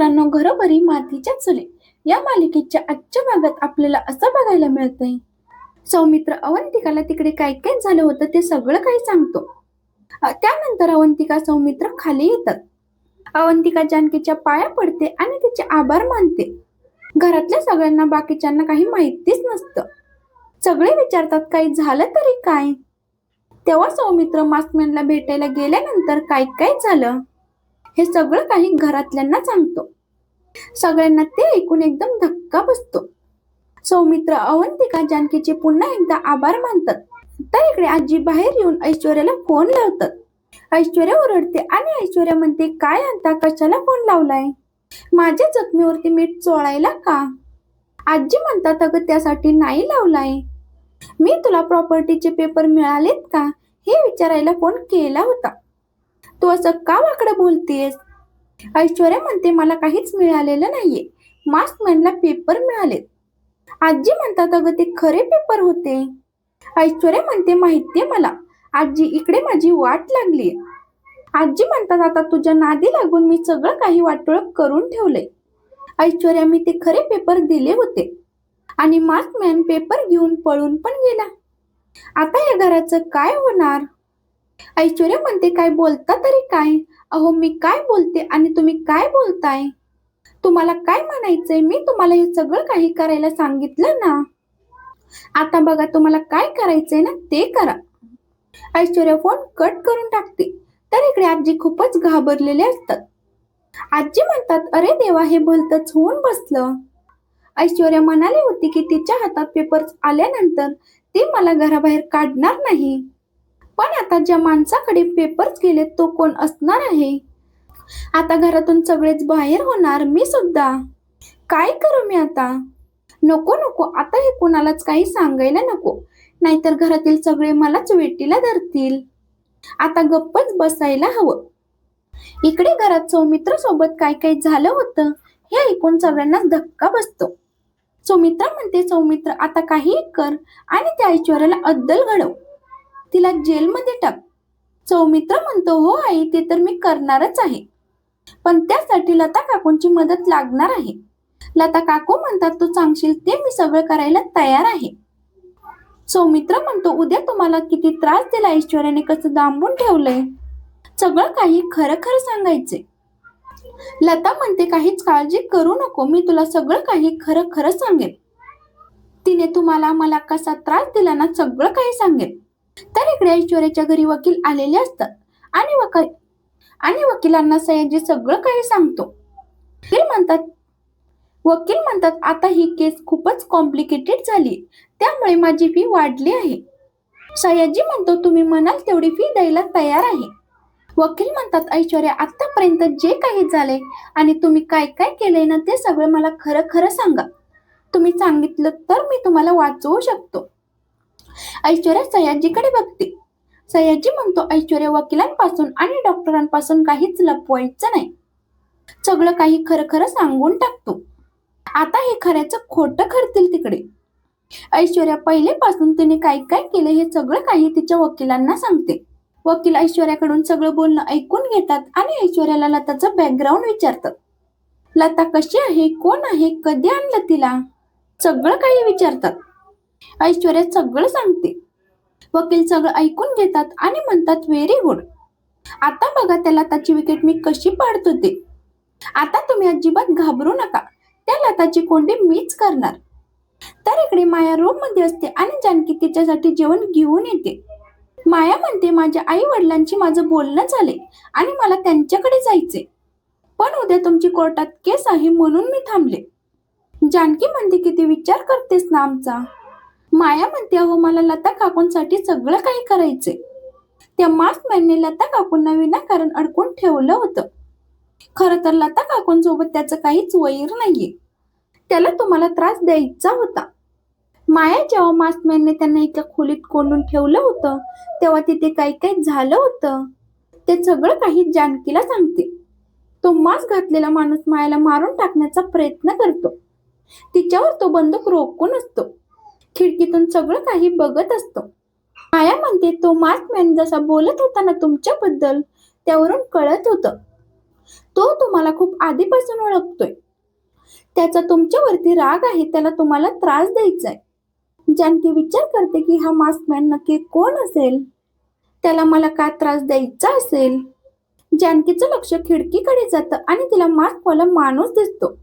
मित्रांनो घरोघरी मातीच्या चुली या मालिकेच्या आजच्या भागात आपल्याला असं बघायला मिळतंय. सौमित्र अवंतिकाला तिकडे काय काय झालं होतं ते सगळं काही सांगतो. त्यानंतर अवंतिका सौमित्र खाली येतात. अवंतिका जानकीच्या पाया पडते आणि तिचे आभार मानते. घरातल्या सगळ्यांना बाकीच्यांना काही माहितीच नसतं. सगळे विचारतात काही झालं तरी काय? तेव्हा सौमित्र मास्कमॅनला भेटायला गेल्यानंतर काय काय झालं? हे सगळं काही घरातल्यांना सांगतो. सगळ्यांना ते ऐकून एकदम धक्का बसतो. सौमित्र अवंतिका जानकीचे पुन्हा एकदा आभार मानतात. तर इकडे आजी बाहेर येऊन ऐश्वर्याला फोन लावतात. ऐश्वर्या ओरडते आणि ऐश्वर्या म्हणते काय आता कशाला फोन लावलाय? माझ्या जखमीवरती मीठ चोळायला का? आजी म्हणतात अगं त्यासाठी नाही लावलाय. मी तुला प्रॉपर्टीचे पेपर मिळालेत का? हे विचारायला फोन केला होता. तू असं का वाकडं बोलतेस? ऐश्वर्या म्हणते मला काहीच मिळालेलं नाहीये. मास्कमॅनला पेपर मिळाले. आजी म्हणतात अगं ते खरे पेपर होते. ऐश्वर्या म्हणते माहितीये मला. आजी इकडे माझी वाट लागली आजी म्हणतात आता तुझ्या नादी लागून मी सगळं काही वाटोळ करून ठेवलंय. ऐश्वर्या मी ते खरे पेपर दिले होते. आणि मास्कमॅन पेपर घेऊन पळून पण गेला. आता या घराचं काय होणार? ऐश्वर्या म्हणते काय बोलता तरी काय? अहो मी काय बोलते आणि तुम्ही काय बोलताय? तुम्हाला काय म्हणायचंय? मी तुम्हाला हे सगळं काही करायला सांगितलं ना? आता बघा तुम्हाला काय करायचंय ना ते करा. ऐश्वर्या फोन कट करून टाकते. तर इकडे आजी खूपच घाबरलेले असतात. आजी म्हणतात अरे देवा हे भलतच होऊन बसलं. ऐश्वर्या म्हणाली होती की तिच्या हातात पेपर्स आल्यानंतर ती मला घराबाहेर काढणार नाही. पण आता ज्या माणसाकडे पेपर्स गेले तो कोण असणार आहे? आता घरातून सगळेच बाहेर होणार मी सुद्धा. काय करू मी आता? नको नको. आता हे कोणालाच काही सांगायला नको. नाहीतर घरातील सगळे मलाच वेटीला धरतील. आता गप्पच बसायला हवं. इकडे घरात सौमित्र सोबत काय काय झालं होतं हे ऐकून सगळ्यांनाच धक्का बसतो. सौमित्र म्हणते सौमित्र आता काही कर आणि त्या ऐश्वर्याला अद्दल घडव. तिला जेलमध्ये टाक. सौमित्र म्हणतो हो आई ते तर मी करणारच आहे. पण त्यासाठी लता काकूंची मदत लागणार आहे. लता काकू म्हणतात तू सांगशील ते मी सगळं करायला तयार आहे. सौमित्र म्हणतो उद्या तुम्हाला किती त्रास दिला ऐश्वर्याने कसं दांबून ठेवलंय. सगळं काही खरं खरं सांगायचे. लता म्हणते काहीच काळजी करू नको मी तुला सगळं काही खरं खरं सांगेन. तिने तुम्हाला मला कसा त्रास दिला ना सगळं काही सांगेल तर इकडे ऐश्वर्याच्या घरी वकील आलेले असतात. आणि वकील आणि वकिलांना सयाजी सगळं काही सांगतो. ते म्हणतात वकील म्हणतात आता ही केस खूपच कॉम्प्लिकेटेड झाली. त्यामुळे माझी फी वाढली आहे. सयाजी म्हणतो तुम्ही म्हणाल तेवढी फी द्यायला तयार आहे. वकील म्हणतात ऐश्वर्या आतापर्यंत जे काही झाले आणि तुम्ही काय काय केलंय ना ते सगळं मला खरं खरं सांगा. तुम्ही सांगितलं तर मी तुम्हाला वाचवू शकतो. ऐश्वर्या सयाजीकडे बघते. सयाजी म्हणतो ऐश्वर्या वकिलांपासून आणि डॉक्टरांपासून काहीच लपवायचं नाही. सगळं काही खरं खरं सांगून टाकतो. आता हे खऱ्याचं खोटं करतील तिकडे. ऐश्वर्या पहिलेपासून तिने काय काय केलं हे सगळं काही तिच्या वकिलांना सांगते. वकील ऐश्वर्याकडून सगळं बोलणं ऐकून घेतात आणि ऐश्वर्याला लताचं बॅकग्राऊंड विचारतात. लता कशी आहे? कोण आहे? कधी आणलं तिला? सगळं काही विचारतात. ऐश्वर्या सगळं सांगते. वकील सगळं ऐकून घेतात आणि म्हणतात व्हेरी गुड. आता बघा त्या लताची विकेट मी कशी पाडतो ते. आता तुम्ही अजिबात घाबरू नका. त्या लताची कोंडी मीच करणार. तर इकडे माया रूममध्ये असते आणि जानकी तिच्यासाठी जेवण घेऊन येते. माया म्हणते माझ्या आई वडिलांची माझं बोलणं झाले आणि मला त्यांच्याकडे जायचे पण उद्या तुमची कोर्टात केस आहे म्हणून मी थांबले. जानकी म्हणते किती विचार करतेस ना आमचा. माया म्हणते अहो मला लता काकूंसाठी सगळं काही करायचंय. त्या मास्कमॅनने लता काकूंना विनाकारण अडकून ठेवलं होतं. खरं तर लता काकूंसोबत त्याचं काहीच वैर नाहीये. त्याला तुम्हाला त्रास द्यायचा होता. माया जेव्हा मास्कमॅनने त्यांना एका खोलीत कोंडून ठेवलं होतं तेव्हा तिथे काही काही झालं होतं. ते सगळं काही जानकीला सांगते. तो मास्क घातलेला माणूस मायाला मारून टाकण्याचा प्रयत्न करतो. तिच्यावर तो बंदूक रोखून असतो. खिडकीतून सगळं काही बघत असतो. माया म्हणते तो मास्कमॅन जसा बोलत होता ना तुमच्याबद्दल त्यावरून कळत होतं. तो तुम्हाला खूप आधीपासून ओळखतोय. त्याचा तुमच्यावरती राग आहे त्याला तुम्हाला त्रास द्यायचा आहे जानकी विचार करते की हा मास्कमॅन नक्की कोण असेल? त्याला मला का त्रास द्यायचा असेल? जानकीचं लक्ष खिडकीकडे जातं आणि तिला मास्कवाला माणूस दिसतो.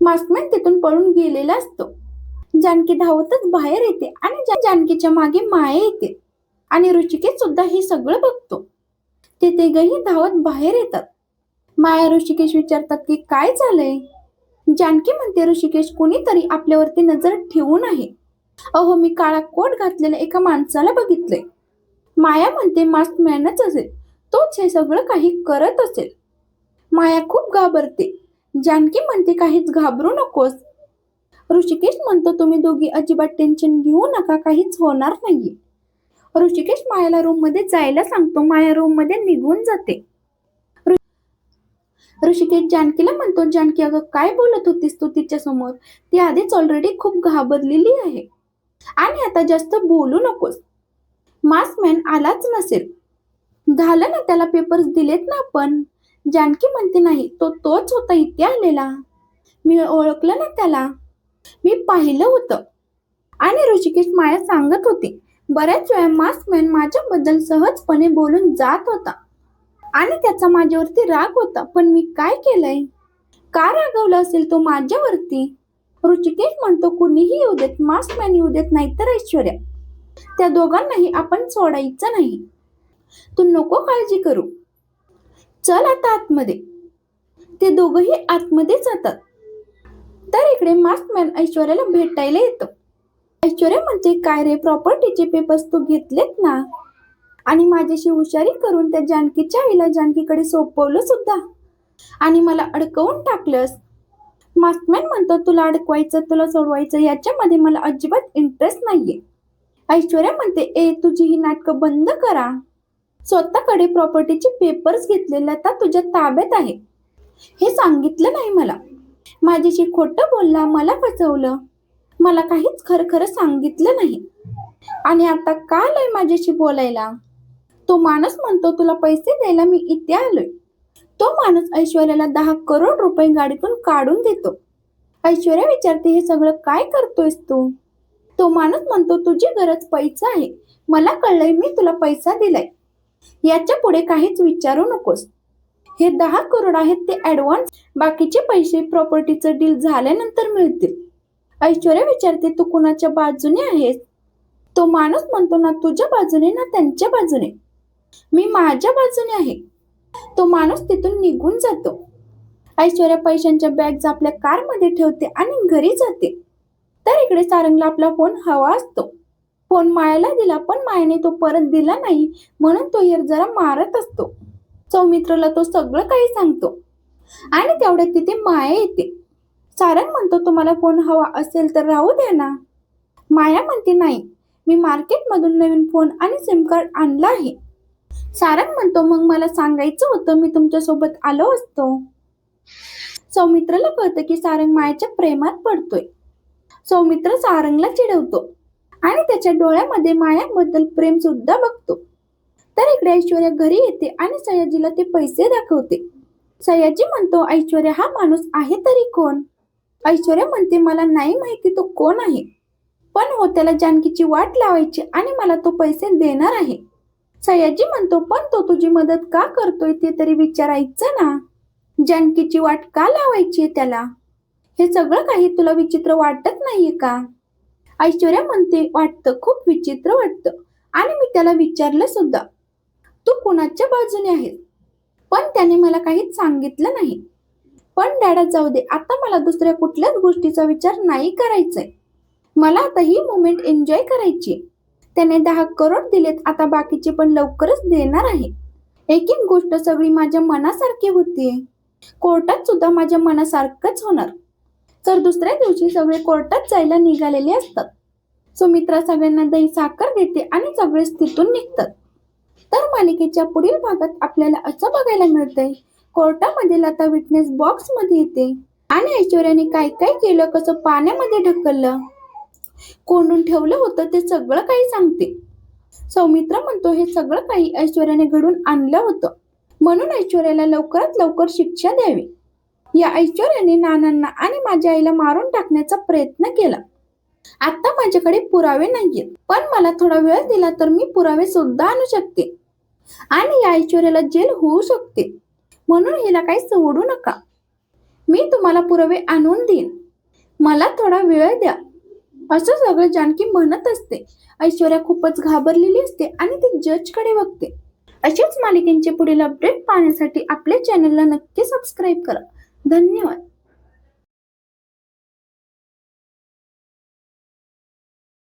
मास्कमॅन तिथून पळून गेलेला असतो. जानकी धावतच बाहेर येते आणि जानकीच्या मागे माया येते. आणि ऋषिकेश सुद्धा हे सगळं बघतो. ते तिघही धावत बाहेर येतात. माया ऋषिकेश विचारतात की काय झालंय? जानकी म्हणते ऋषिकेश कोणीतरी आपल्यावरती नजर ठेवून आहे. अहो मी काळा कोट घातलेल्या एका माणसाला बघितलंय. माया म्हणते मास्क मॅनच असेल. तोच हे सगळं काही करत असेल. माया खूप घाबरते. जानकी म्हणते काहीच घाबरू नकोस. ऋषिकेश म्हणतो तुम्ही दोघी अजिबात टेन्शन घेऊ नका काहीच होणार नाहीये. ऋषिकेश मायाला रूममध्ये जायला सांगतो माया रूममध्ये निघून जाते. ऋषिकेश जानकीला म्हणतो जानकी अगं काय बोलत होतीस तू तिच्या समोर? ती आधीच ऑलरेडी खूप घाबरलेली आहे. आणि आता जास्त बोलू नकोस. मास्कमॅन आलाच नसेल. झालं ना त्याला पेपर्स दिलेत ना आपण. जानकी म्हणते नाही तो तोच होता इथे आलेला. मी ओळखलं ना त्याला. मी पाहिलं होतं. आणि ऋषिकेश माया सांगत होती बऱ्याच वेळा मास्कमॅन माझ्याबद्दल सहजपणे बोलून जात होता. आणि त्याचा माझ्यावरती राग होता पण मी काय केलंय? का रागवला असेल तो माझ्यावरती? ऋषिकेश म्हणतो कुणीही येऊ देत मास्कमॅन येऊ देत नाही तर ऐश्वर्या. त्या दोघांनाही आपण सोडायचं नाही. तू नको काळजी करू. चल आता आतमध्ये. ते दोघंही आतमध्ये जातात. तर इकडे मास्कमॅन ऐश्वर्याला भेटायला येतो. ऐश्वर्या म्हणते काय रे? प्रॉपर्टीचे पेपर्स तू घेतलेत ना? आणि माझ्याशी हुशारी करून त्या जानकीच्या आईला जानकीकडे सोपवलं सुद्धा. आणि मला अडकवून टाकलंस. मास्कमॅन म्हणतो तुला अडकवायचं तुला सोडवायचं याच्यामध्ये मला अजिबात इंटरेस्ट नाहीये. ऐश्वर्या म्हणते ए तुझी ही नाटकं बंद करा. स्वतःकडे प्रॉपर्टीचे पेपर्स घेतले लता तुझ्या ताब्यात आहे. हे सांगितलं नाही मला. माझ्याशी खोटं बोलला मला फसवलं. मला काहीच खरं खरं सांगितलं नाही. आणि आता का आलोय माझ्याशी बोलायला? तो माणूस म्हणतो तुला पैसे द्यायला मी इथे आलोय. तो माणूस ऐश्वर्याला दहा करोड रुपये गाडीतून काढून देतो. ऐश्वर्या विचारते हे सगळं काय करतोयस तू? तो माणूस म्हणतो तुझी गरज पैसा आहे. मला कळलंय मी तुला पैसा दिलाय. याच्यापुढे काहीच विचारू नकोस. हे दहा करोड आहेत ते ऍडव्हान्स बाकीचे पैसे प्रॉपर्टीचं डील झाल्यानंतर मिळतील. ऐश्वर्या विचारते तू कुणाच्या बाजूने आहेस? तो माणूस म्हणतो ना तुझ्या बाजूने ना त्यांच्या बाजूने. मी माझ्या बाजूने आहे. तो माणूस तिथून निघून जातो. ऐश्वर्या पैशांच्या बॅग्स आपल्या कारमध्ये ठेवते आणि घरी जाते. तर इकडे सारंगला आपला फोन हवा असतो. फोन मायाला दिला पण मायाने तो परत दिला नाही म्हणून तो यर जरा मारत असतो. सौमित्रला तो सगळं काही सांगतो. आणि तेवढ्यात तिथे माया येते. सारंग म्हणतो तुम्हाला फोन हवा असेल तर राहू द्या ना. माया म्हणते नाही मी मार्केटमधून नवीन फोन आणि सिम कार्ड आणला आहे. सारंग म्हणतो मग मला सांगायचं होतं मी तुमच्यासोबत आलो असतो. सौमित्रला कळतं की सारंग मायाच्या प्रेमात पडतोय. सौमित्र सारंगला चिडवतो आणि त्याच्या डोळ्यामध्ये मायाबद्दल प्रेम सुद्धा बघतो. तर इकडे ऐश्वर्या घरी येते आणि सयाजीला ते पैसे दाखवते. सयाजी म्हणतो ऐश्वर्या हा माणूस आहे तरी कोण? ऐश्वर्या म्हणते मला नाही माहिती तो कोण आहे. पण हो त्याला जानकीची वाट लावायची आणि मला तो पैसे देणार आहे. सयाजी म्हणतो पण तो तुझी मदत का करतोय ते तरी विचारायचं ना. जानकीची वाट का लावायची त्याला? हे सगळं काही तुला विचित्र वाटत नाहीये का? ऐश्वर्या म्हणते वाटतं खूप विचित्र वाटतं. आणि मी त्याला विचारलं सुद्धा. तू कुणाच्या बाजूने आहेस पण त्याने मला काहीच सांगितलं नाही. पण डॅडा जाऊ दे. आता मला दुसऱ्या कुठल्याच गोष्टीचा विचार नाही करायचाय. मला आता ही मुमेंट एन्जॉय करायची त्याने दहा करोड दिलेत आता बाकीचे पण लवकरच देणार आहे. एक एक गोष्ट सगळी माझ्या मनासारखी होतीये. कोर्टात सुद्धा माझ्या मनासारखंच होणार. तर दुसऱ्या दिवशी सगळे कोर्टात जायला निघालेले असतात. सुमित्रा सगळ्यांना दही साखर देते आणि सगळेच तिथून निघतात. तर मालिकेच्या पुढील भागात आपल्याला असं बघायला मिळतंय. कोर्टामध्ये लता विटनेस बॉक्समध्ये येते. आणि ऐश्वर्याने काय काय केलं कसं पाण्यामध्ये ढकललं? कोंडून ठेवलं होतं ते सगळं काही सांगते. सौमित्र म्हणतो हे सगळं काही ऐश्वर्याने घडून आणलं होतं. म्हणून ऐश्वर्याला लवकरात लवकर शिक्षा द्यावी. या ऐश्वर्याने नानांना आणि माझ्या आईला मारून टाकण्याचा प्रयत्न केला. आता माझ्याकडे पुरावे नाहीयेत. पण मला थोडा वेळ दिला तर मी पुरावे सुद्धा आणू शकते. आणि या ऐश्वर्याला जेल होऊ शकते. म्हणून हिला काही सोडू नका. मी तुम्हाला पुरावे आणून देईन. मला थोडा वेळ द्या. असं सगळं जानकी म्हणत असते. ऐश्वर्या खूपच घाबरलेली असते आणि ती जजकडे बघते. अशाच मालिकेंचे पुढील अपडेट पाहण्यासाठी आपल्या चॅनलला नक्की सबस्क्राईब करा. धन्यवाद.